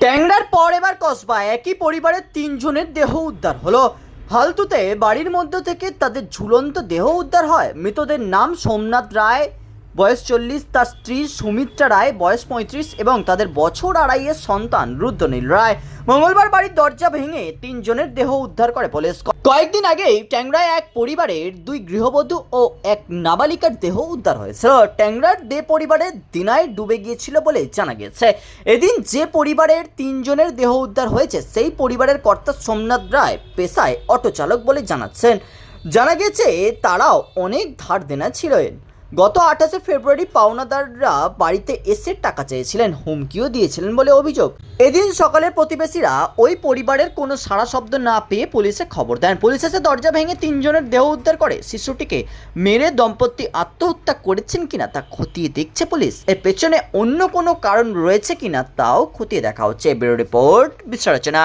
ট্যাংরার পর এবার কসবা, একই পরিবারের তিনজনের দেহ উদ্ধার হলো। হালতুতে বাড়ির মধ্য থেকে তাদের ঝুলন্ত দেহ উদ্ধার হয়। মৃতদের নাম সোমনাথ রায় বয়স চল্লিশ, তার স্ত্রী সুমিত্রা রায়, বয়স পঁয়ত্রিশ এবং তাদের বছর আড়াইয়ের সন্তান রুদ্রনীল রায়। মঙ্গলবার বাড়ির দরজা ভেঙে তিনজনের দেহ উদ্ধার করে পুলিশ। কয়েকদিন আগেই ট্যাংরায় এক পরিবারের দুই গৃহবধূ ও এক নাবালিকার দেহ উদ্ধার হয়েছিল। ট্যাংরার দে পরিবারের দিনায় ডুবে গিয়েছিল বলে জানা গেছে। এদিন যে পরিবারের তিনজনের দেহ উদ্ধার হয়েছে, সেই পরিবারের কর্তা সোমনাথ রায় পেশায় অটো চালক বলে জানাচ্ছেন। জানা গেছে, তারাও অনেক ধার দেনা ছিলেন। গত আঠাশে ফেব্রুয়ারি পাওনাদাররা বাড়িতে এসে টাকা চেয়েছিলেন, হুমকিও দিয়েছিলেন বলে অভিযোগ। এদিন সকালে প্রতিবেশীরা ওই পরিবারের কোনো সাড়া শব্দ না পেয়ে পুলিশে খবর দেন। পুলিশ এসে দরজা ভেঙে তিনজনের দেহ উদ্ধার করে। শিশুটিকে মেরে দম্পতি আত্মহত্যা করেছেন কিনা তা খতিয়ে দেখছে পুলিশ। এর পেছনে অন্য কোনো কারণ রয়েছে কিনা তাও খতিয়ে দেখা হচ্ছে। Bureau report বিশ্লেষণা